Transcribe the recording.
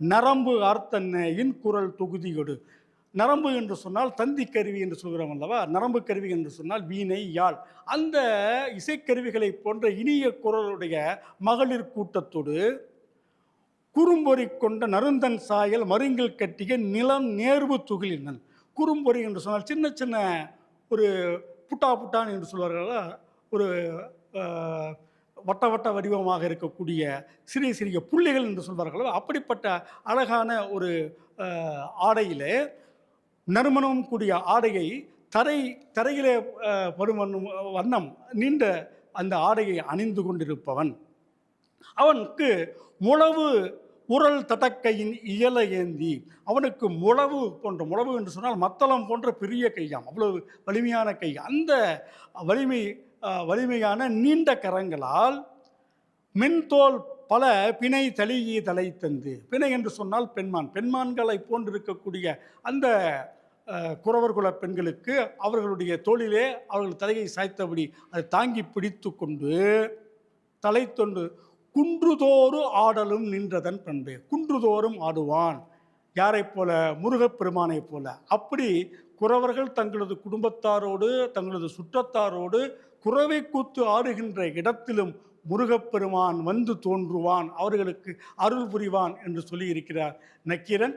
நரம்பு ஆர்த்தன்னையின் குரல் தொகுதியொடு நரம்பு என்று சொன்னால் தந்தி கருவி என்று சொல்கிறோம் அல்லவா? நரம்பு கருவி என்று சொன்னால் வீணை யாழ். அந்த இசைக்கருவிகளை போன்ற இனிய குரலுடைய மகளிர் கூட்டத்தோடு குறும்பொறி கொண்ட நருந்தன் சாயல் மருங்கில் கட்டிய நிலம் நேர்வு துகிலினன் குறும்பொறி என்று சொன்னால் சின்ன சின்ன ஒரு புட்டா புட்டான் என்று சொல்வார்களா ஒரு வட்ட வட்ட வடிவமாக இருக்கக்கூடிய சிறிய சிறிய புள்ளிகள் என்று சொல்வார்களோ. அப்படிப்பட்ட அழகான ஒரு ஆடையில் ஆடையிலே நறுமணம் கூடிய ஆடையை தரை தரையிலே ஆஹ், படும் வண்ணம் வண்ணம் நீண்ட அந்த ஆடையை அணிந்து கொண்டிருப்பவன். அவனுக்கு முழவு உரல் தடக்கையின் இயல ஏந்தி அவனுக்கு முழவு போன்ற முழவு என்று சொன்னால் மத்தளம் போன்ற பெரிய கையாம் அவ்வளவு வலிமையான கை. அந்த வலிமை வலிமையான நீண்ட கரங்களால் மென்தோல் பல பிணை தழுகி தலை தந்து பிணை என்று சொன்னால் பெண்மான். பெண்மான்களை போன்றிருக்கக்கூடிய அந்த அஹ், குறவர் குல பெண்களுக்கு அவர்களுடைய தோளிலே அவர்கள் தலையை சாய்த்தபடி அதை தாங்கி பிடித்து கொண்டு தலை தொண்டு குன்றுதோறு ஆடலும் நின்றதன் பண்பு. குன்றுதோறும் ஆடுவான். யாரைப் போல? முருகப்பெருமானைப் போல. அப்படி குறவர்கள் தங்களது குடும்பத்தாரோடு தங்களது சுற்றத்தாரோடு குறவை கூத்து ஆடுகின்ற இடத்திலும் முருகப்பெருமான் வந்து தோன்றுவான் அவர்களுக்கு அருள் புரிவான் என்று சொல்லியிருக்கிறார் நக்கீரன்.